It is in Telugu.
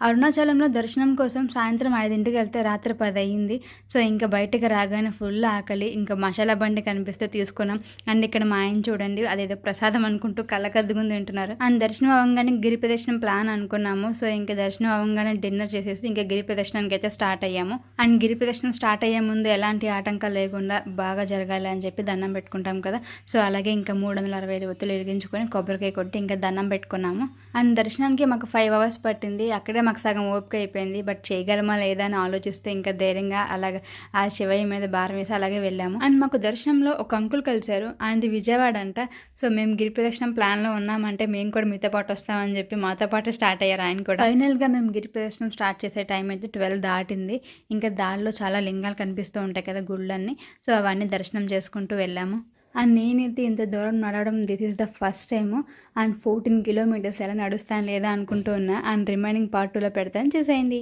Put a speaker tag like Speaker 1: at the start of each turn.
Speaker 1: అరుణాచలంలో దర్శనం కోసం సాయంత్రం ఐదింటికి వెళ్తే రాత్రి పది అయ్యింది సో ఇంకా బయటకు రాగానే ఫుల్ ఆకలి. ఇంకా మసాలా బండి కనిపిస్తే తీసుకున్నాం. అండ్ ఇక్కడ మా ఆయన చూడండి అదేదో ప్రసాదం అనుకుంటూ కళ్ళకద్దుకుని తింటున్నారు. అండ్ దర్శనం అవ్వగానే గిరి ప్రదర్శనం ప్లాన్ అనుకున్నాము. సో ఇంకా దర్శనం అవ్వగానే డిన్నర్ చేసేసి ఇంకా గిరి ప్రదర్శనానికి అయితే స్టార్ట్ అయ్యాము. అండ్ గిరి ప్రదర్శనం స్టార్ట్ అయ్యే ముందు ఎలాంటి ఆటంకాలు లేకుండా బాగా జరగాలి అని చెప్పి దండం పెట్టుకుంటాం కదా. సో అలాగే ఇంకా మూడు వందల అరవై ఐదు ఒత్తులు వెలిగించుకొని కొబ్బరికాయ కొట్టి ఇంకా దండం పెట్టుకున్నాము. అండ్ దర్శనానికి మాకు ఫైవ్ అవర్స్ పట్టింది. అక్కడే మాకు సగం ఓపిక అయిపోయింది. బట్ చేయగలమా లేదా అని ఆలోచిస్తే ఇంకా ధైర్యంగా అలాగ ఆ శివయ్య మీద భారం వేసి అలాగే వెళ్ళాము. అండ్ మాకు దర్శనంలో ఒక అంకుల్ కలిశారు. ఆయనది విజయవాడ అంట. సో మేము గిరి ప్రదర్శనం ప్లాన్లో ఉన్నామంటే మేము కూడా మీతో పాటు వస్తామని చెప్పి మాతో పాటు స్టార్ట్ అయ్యారు ఆయన కూడా. ఫైనల్గా మేము గిరి ప్రదర్శనం స్టార్ట్ చేసే టైం అయితే ట్వెల్వ్ దాటింది. ఇంకా దారిలో చాలా లింగాలు కనిపిస్తూ ఉంటాయి కదా గుళ్ళన్నీ. సో అవన్నీ దర్శనం చేసుకుంటూ వెళ్ళాము. అండ్ నేనైతే ఇంత దూరం నడవడం this is the first time and fourteen kilometres ఎలా నడుస్తాను లేదా అనుకుంటూ ఉన్నా అండ్ రిమైనింగ్ పార్ట్ టూలో పెడతాను. చూసేయండి.